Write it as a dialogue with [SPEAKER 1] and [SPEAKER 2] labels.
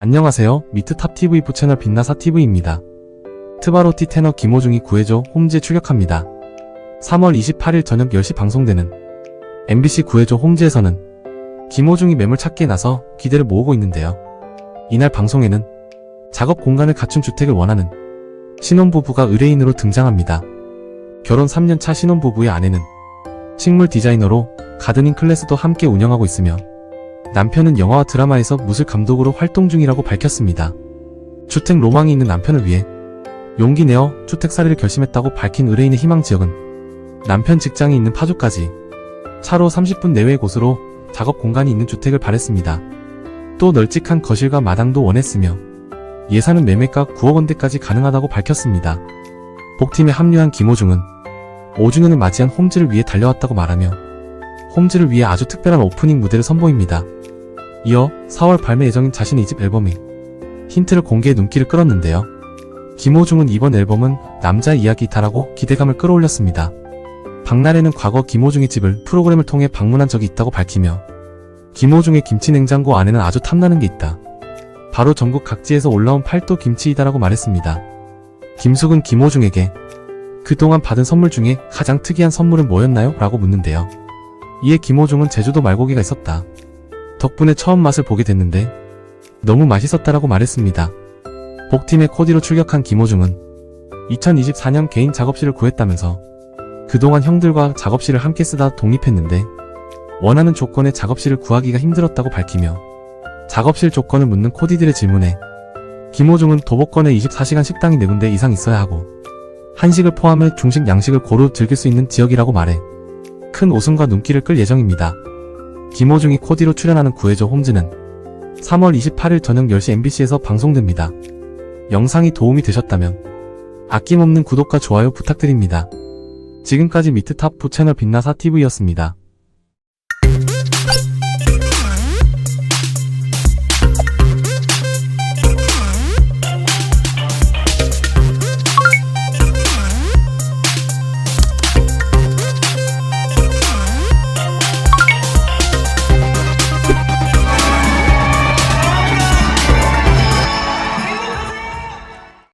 [SPEAKER 1] 안녕하세요. 미트탑TV 부채널 빛나사TV입니다. 트바로티 테너 김호중이 구해줘 홈즈에 출격합니다. 3월 28일 저녁 10시 방송되는 MBC 구해줘 홈즈에서는 김호중이 매물 찾기에 나서 기대를 모으고 있는데요. 이날 방송에는 작업 공간을 갖춘 주택을 원하는 신혼부부가 의뢰인으로 등장합니다. 결혼 3년차 신혼부부의 아내는 식물 디자이너로 가드닝 클래스도 함께 운영하고 있으며 남편은 영화와 드라마에서 무술 감독으로 활동 중이라고 밝혔습니다. 주택 로망이 있는 남편을 위해 용기 내어 주택살이를 결심했다고 밝힌 의뢰인의 희망 지역은 남편 직장이 있는 파주까지 차로 30분 내외의 곳으로 작업 공간이 있는 주택을 바랬습니다. 또 널찍한 거실과 마당도 원했으며 예산은 매매가 9억 원대까지 가능하다고 밝혔습니다. 복팀에 합류한 김호중은 5주년을 맞이한 홈즈를 위해 달려왔다고 말하며 홈즈를 위해 아주 특별한 오프닝 무대를 선보입니다. 이어 4월 발매 예정인 자신의 2집 앨범에 힌트를 공개해 눈길을 끌었는데요. 김호중은 이번 앨범은 남자 이야기다라고 기대감을 끌어올렸습니다. 박나래는 과거 김호중의 집을 프로그램을 통해 방문한 적이 있다고 밝히며 김호중의 김치 냉장고 안에는 아주 탐나는 게 있다. 바로 전국 각지에서 올라온 팔도 김치이다라고 말했습니다. 김숙은 김호중에게 그동안 받은 선물 중에 가장 특이한 선물은 뭐였나요? 라고 묻는데요. 이에 김호중은 제주도 말고기가 있었다. 덕분에 처음 맛을 보게 됐는데 너무 맛있었다라고 말했습니다. 복팀의 코디로 출격한 김호중은 2024년 개인 작업실을 구했다면서 그동안 형들과 작업실을 함께 쓰다 독립했는데 원하는 조건의 작업실을 구하기가 힘들었다고 밝히며 작업실 조건을 묻는 코디들의 질문에 김호중은 도보권에 24시간 식당이 4군데 이상 있어야 하고 한식을 포함해 중식 양식을 고루 즐길 수 있는 지역이라고 말해 큰 웃음과 눈길을 끌 예정입니다. 김호중이 코디로 출연하는 구해줘 홈즈는 3월 28일 저녁 10시 MBC에서 방송됩니다. 영상이 도움이 되셨다면 아낌없는 구독과 좋아요 부탁드립니다. 지금까지 미트탑 부채널 빛나사 TV였습니다.